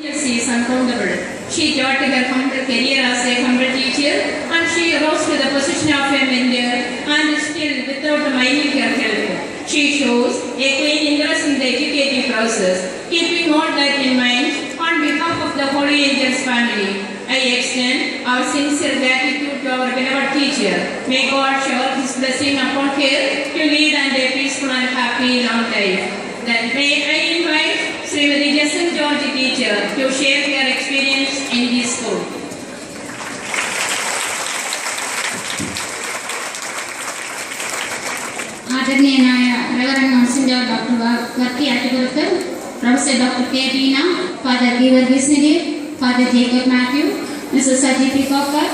She is uncountable. She taught her humble career as a humble teacher and she rose to the position of a mentor and still without minding her help. She shows a keen interest in the educative process. Keeping all that in mind, on behalf of the Holy Angels family, I extend our sincere gratitude to our beloved teacher. May God shower His blessing upon her to lead and a peaceful and happy long life. Then may I invite Srimati Jason George teacher to share her experience in this school. ആദരണീയനായ reverend monsignor doctor Varkey Attukuruth professor doctor K Beena father Geevarghese Niri father Jacob Mathew Mrs Saji P Kokkar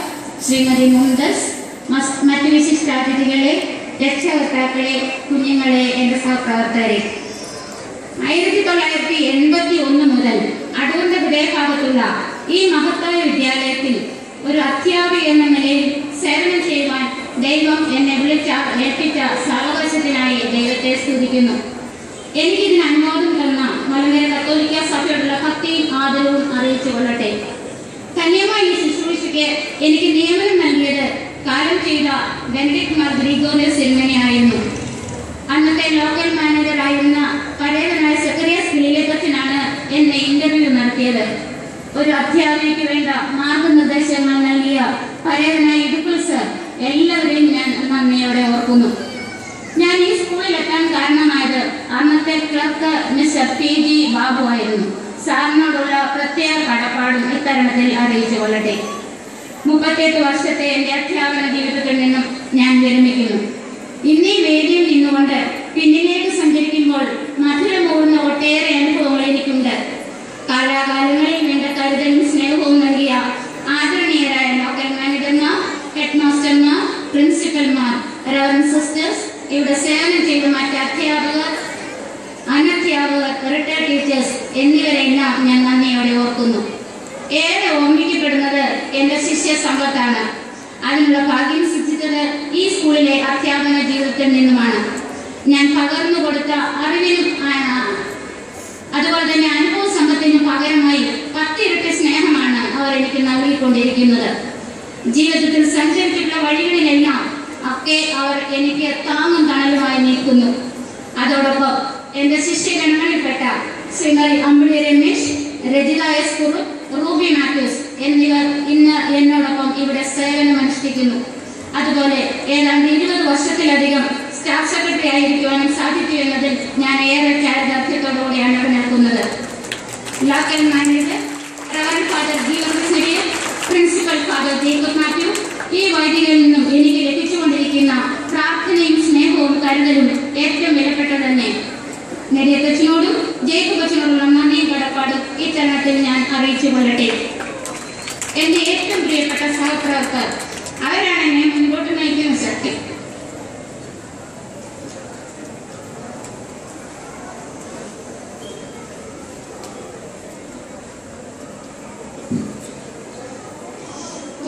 Shrimati Mumtaz മസ്- മറ്റ് വിശിഷ്ടാതിഥികളെ രക്ഷകർത്താക്കളെ കുഞ്ഞുങ്ങളെ എൻ്റെ സഹപ്രവർത്തകരെ ആയിരത്തി തൊള്ളായിരത്തി എൺപത്തി ഒന്ന് മുതൽ അടുവന്റെ ഹൃദയഭാഗത്തുള്ള ഈ മഹത്തായ വിദ്യാലയത്തിൽ ഒരു അധ്യാപിക എന്ന നിലയിൽ സേവനം ചെയ്യുവാൻ ദൈവം എന്നെ വിളിച്ച ഏൽപ്പിച്ച സാവകാശത്തിനായി ദൈവത്തെ സ്തുതിക്കുന്നു. എനിക്കിതിന് അനുമോദം തന്ന മലങ്കര കത്തോലിക്ക സഭയോടുള്ള ഭക്തിയും ആദരവും അറിയിച്ചു കൊള്ളട്ടെ. കന്യമായി ശുശ്രൂഷയ്ക്ക് എനിക്ക് നിയമനം നൽകിയത് കാലം ചെയ്ത ബെനഡിക് മാർ ഗ്രിഗോറിയസ് സിനിമയായിരുന്നു. അന്നത്തെ ലോക്കൽ മാനേജറായിരുന്ന പഴയവനായ സെക്രട്ടറിയസ് ഗിലിലക്കത്തിനാണ് എന്നെ ഇന്റർവ്യൂ നടത്തിയത്. ഒരു അധ്യാപികയ്ക്ക് വേണ്ട മാർഗനിർദ്ദേശങ്ങൾ നൽകിയ പഴയതനായ ഇടുക്കൽ സർ എല്ലാവരെയും ഞാൻ നന്ദിയോടെ ഓർക്കുന്നു. ഞാൻ ഈ സ്കൂളിൽ എത്താൻ കാരണമായത് അന്നത്തെ clerk mister P G Babu ആയിരുന്നു. സാറിനോടുള്ള പ്രത്യേക കടപ്പാടും ഇത്തരണത്തിൽ അറിയിച്ചു കൊള്ളട്ടെ. മുപ്പത്തിയെട്ട് വർഷത്തെ എന്റെ അധ്യാപന ജീവിതത്തിൽ നിന്നും ഞാൻ വിരമിക്കുന്നു. ഇന്നീ വേദിയിൽ നിന്നുകൊണ്ട് പിന്നിലേക്ക് ടീച്ചേഴ്സ് എന്നിവരെല്ലാം ഞാൻ നന്ദിയോടെ ഓർക്കുന്നു. ഏറെ ഓർമ്മിക്കപ്പെടുന്നത് എന്റെ ശിഷ്യ സമ്പത്താണ്. അതിനുള്ള ഭാഗ്യം സിദ്ധിച്ചത് ഈ സ്കൂളിലെ അധ്യാപന ജീവിതത്തിൽ നിന്നുമാണ്. ഞാൻ പകർന്നു കൊടുത്ത അറിവിനും അതുപോലെ തന്നെ അനുഭവ സമ്പത്തിനും പകരമായി പത്തിരട്ടി സ്നേഹമാണ് അവർ എനിക്ക് നൽകിക്കൊണ്ടിരിക്കുന്നത്. ജീവിതത്തിൽ സഞ്ചരിച്ചിട്ടുള്ള വഴികളിലെല്ലാം ഒക്കെ അവർ എനിക്ക് താങ്ങും തണലുമായി നിൽക്കുന്നു. അതോടൊപ്പം എന്റെ ശിഷ്യഗണങ്ങളിൽപ്പെട്ട ശ്രീമതി അമ്പിളി രമേശ് രജിത എസ് കുറു റൂബി മാത്യൂസ് എന്നിവർ ഇന്ന് എന്നോടൊപ്പം ഇവിടെ സേവനം അനുഷ്ഠിക്കുന്നു. അതുപോലെ ഏതാണ്ട് ഇരുപത് വർഷത്തിലധികം സ്റ്റാഫ് സെക്രട്ടറി ആയിരിക്കുവാനും സാധിച്ചു എന്നതിൽ ഞാൻ ഏറെ ചാരിതാർത്ഥ്യത്തോടുകൂടിയാണ് നിൽക്കുന്നത് local manager rev father Jeevan principal father Jacob Mathew ഈ വൈദികരിൽ നിന്നും എനിക്ക് ലഭിച്ചുകൊണ്ടിരിക്കുന്ന പ്രാർത്ഥനയും സ്നേഹവും കരുതലും ഏറ്റവും വിലപ്പെട്ടത് തന്നെ നെടിയത്തച്ഛനോടും ജേക്കബ് അച്ഛനോടുള്ള നന്ദിയും കടപ്പാടും ഇത്തരണത്തിൽ തരണത്തിൽ ഞാൻ അറിയിച്ചു കൊള്ളട്ടെ. എന്റെ ഏറ്റവും പ്രിയപ്പെട്ട സഹപ്രവർത്തകർ അവരാണ് എന്നെ മുൻപോട്ട് നയിക്കുന്ന ശക്തി.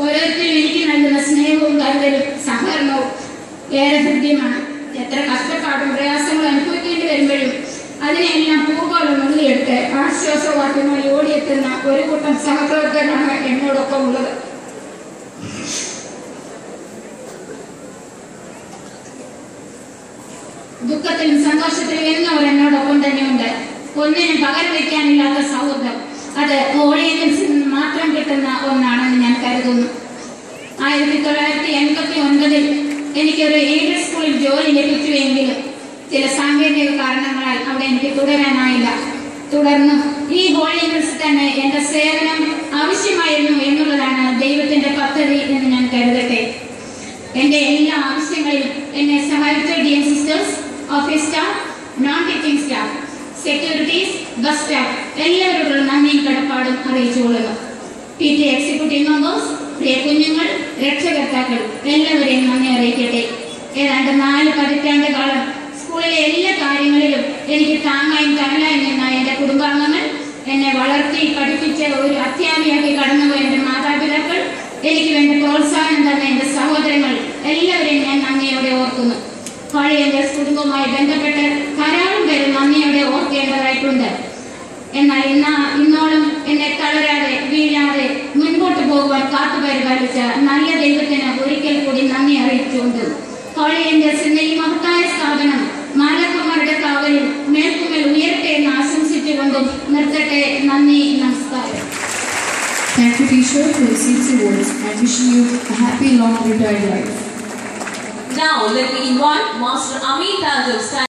ഓരോരുത്തരും എനിക്ക് നൽകുന്ന സ്നേഹവും കരുതലും സഹകരണവും ഏറെ ഹൃദ്യമാണ്. എത്ര കഷ്ടപ്പാടും പ്രയാസങ്ങളും അനുഭവിക്കേണ്ടി വരുമ്പോഴും അതിനെല്ലാം പൂർവം മുള്ളിയെടുത്ത് ആശ്വാസവാക്യമായി ഓടിയെത്തുന്ന ഒരു കൂട്ടം സഹപ്രവർത്തകരാണ് എന്നോടൊപ്പം ഉള്ളത്. ദുഃഖത്തിലും സന്തോഷത്തിലും എന്നും അവർ എന്നോടൊപ്പം തന്നെയുണ്ട്. ഒന്നിനും പകരം വയ്ക്കാനില്ലാത്ത സൗഹൃദം. അത് ഓഡിയൻസിൽ നിന്ന് മാത്രം കിട്ടുന്ന ഒന്നാണെന്ന് ഞാൻ കരുതുന്നു. ആയിരത്തി തൊള്ളായിരത്തി എൺപത്തി ഒൻപതിൽ എനിക്കൊരു എയ്ഡഡ് സ്കൂളിൽ ജോലി ലഭിച്ചുവെങ്കിലും ചില സാങ്കേതിക കാരണങ്ങളാൽ അവിടെ എനിക്ക് തുടരാനായില്ല. തുടർന്ന് ഈ ഹോളിയൻസിൽ തന്നെ എന്റെ സേവനം ആവശ്യമായിരുന്നു എന്നുള്ളതാണ് ദൈവത്തിന്റെ പദ്ധതി എന്ന് ഞാൻ കരുതട്ടെ. എന്റെ എല്ലാ ആവശ്യങ്ങളിലും എന്നെ സഹായിച്ച D M sisters office staff non teaching staff securities bus staff എല്ലാവരോടും നന്ദിയും കടപ്പാടും അറിയിച്ചുകൊള്ളുന്നു പി ടി എക്സിക്യൂട്ടീവ് മെമ്പേഴ്സ് പ്രിയ കുഞ്ഞുങ്ങൾ രക്ഷകർത്താക്കൾ എല്ലാവരെയും നന്ദി അറിയിക്കട്ടെ. ഏതാണ്ട് നാല് പതിറ്റാണ്ട് കാലം സ്കൂളിലെ എല്ലാ കാര്യങ്ങളിലും എനിക്ക് താങ്ങായും തരലായും നിന്ന എന്റെ കുടുംബാംഗങ്ങൾ എന്നെ വളർത്തി പഠിപ്പിച്ച ഒരു അധ്യാപികയാക്കി കടന്നുപോയ എന്റെ മാതാപിതാക്കൾ. എനിക്ക് വേണ്ടി പ്രോത്സാഹനം തന്ന എന്റെ സഹോദരങ്ങൾ എല്ലാവരെയും ഞാൻ നന്ദിയോടെ ഓർക്കുന്നു. പഴയ എന്റെ കുടുംബവുമായി ബന്ധപ്പെട്ട് ധാരാളം പേര് നന്ദിയോടെ ഓർക്കേണ്ടതായിട്ടുണ്ട്. എന്നാൽ ഇന്ന ഇന്നോളം എന്നെ തളരാതെ വീഴാതെ മുൻപോട്ട് പോകുവാൻ കാത്തുപരിപാലിച്ച നല്ല ദൈവത്തിന് ഒരിക്കൽ കൂടി നന്ദി അറിയിച്ചുകൊണ്ട് കോളേജിന്റെ മഹത്തായ സ്ഥാപനം Thank you, teacher, for your the awards and wishing you a happy, long, retired life. Now let me invite Master Amit stand